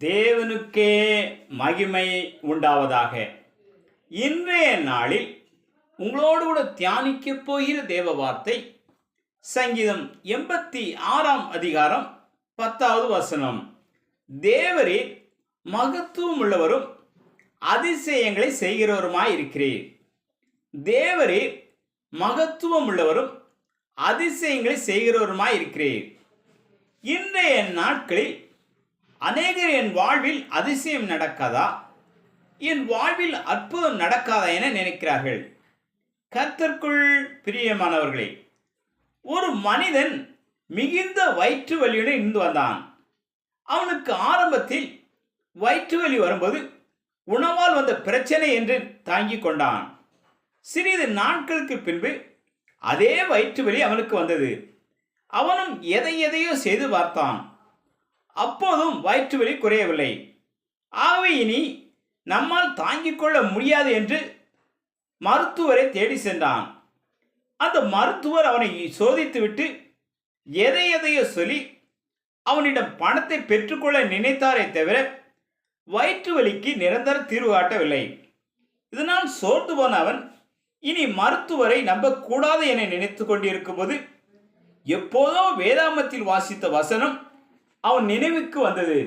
தேவனுக்கே மகிமை உண்டாவதாக. இன்றைய நாளில் உங்களோடு கூட தியானிக்கப் போகிற தேவ வார்த்தை சங்கீதம் எண்பத்தி ஆறாம் அதிகாரம் பத்தாவது வசனம். தேவரே மகத்துவம் உள்ளவரும் அதிசயங்களை செய்கிறவருமாய் இருக்கிறீர். தேவரே மகத்துவம் உள்ளவரும் அதிசயங்களை செய்கிறவருமாய் இருக்கிறீர். இன்றைய நாட்களில் அநேகர் என் வாழ்வில் அதிசயம் நடக்காதா? என் வாழ்வில் அற்புதம் நடக்காதா என நினைக்கிறார்கள். கர்த்தர்க்குள் பிரியமானவர்களே ஒரு மனிதன் மிகுந்த வயிற்று வலியுடன் இருந்து வந்தான். அவனுக்கு ஆரம்பத்தில் வயிற்று வலி வரும்போது உணவால் வந்த பிரச்சனை என்று தாங்கிக் கொண்டான். சிறிது நாட்களுக்கு பின்பு அதே வயிற்று வலி அவனுக்கு வந்தது. அவனும் எதை எதையோ செய்து பார்த்தான். அப்போதும் வயிற்று வலி குறையவில்லை. ஆகவே இனி நம்மால் தாங்கிக் கொள்ள முடியாது என்று மருத்துவரை தேடி சென்றான். அந்த மருத்துவர் அவனை சோதித்துவிட்டு எதை எதையோ சொல்லி அவனிடம் பணத்தை பெற்றுக்கொள்ள நினைத்தாரே தவிர வயிற்று வலிக்கு நிரந்தர தீர்வு காட்டவில்லை. இதனால் சோர்ந்து போன அவன் இனி மருத்துவரை நம்பக்கூடாது என நினைத்து கொண்டிருக்கும்போது எப்போதோ வேதாமத்தில் வாசித்த வசனம் அவன் நினைவுக்கு வந்தது.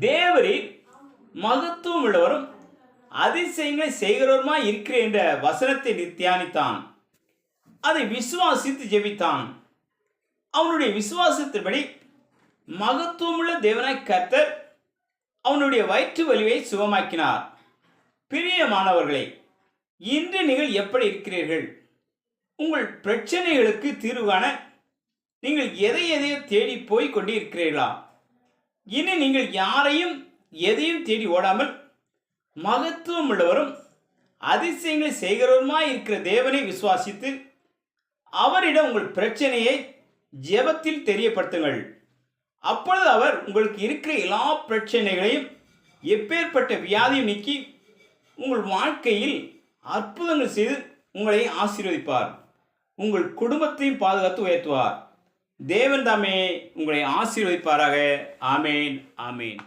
தேவரே மகத்துவம் உள்ளவரும் அதிசயங்களை செய்கிறவருமா இருக்கிற என்ற வசனத்தை தியானித்தான். அதை விசுவாசித்து ஜெபித்தான். அவனுடைய விசுவாசத்தின்படி மகத்துவமுள்ள தேவனாய் கர்த்தர் அவனுடைய வயிற்று வலியை சுகமாக்கினார். பிரியமானவர்களே இன்று நீங்கள் எப்படி இருக்கிறீர்கள்? உங்கள் பிரச்சனைகளுக்கு தீர்வு காண நீங்கள் எதை எதையோ தேடி போய் கொண்டிருக்கிறீர்களா? இனி நீங்கள் யாரையும் எதையும் தேடி ஓடாமல் மகத்துவம் உள்ளவரும் அதிசயங்களை செய்கிறவருமாய் இருக்கிற தேவனை விசுவாசித்து அவரிடம் உங்கள் பிரச்சனையை ஜெபத்தில் தெரியப்படுத்துங்கள். அப்பொழுது அவர் உங்களுக்கு இருக்கிற எல்லா பிரச்சனைகளையும் எப்பேற்பட்ட வியாதியும் நீக்கி உங்கள் வாழ்க்கையில் அற்புதங்கள் செய்து உங்களை ஆசீர்வதிப்பார். உங்கள் குடும்பத்தையும் பாதுகாத்து உயர்த்துவார். தேவன் தாமே உங்களை ஆசீர்வதிப்பாராக. ஆமேன் ஆமேன்.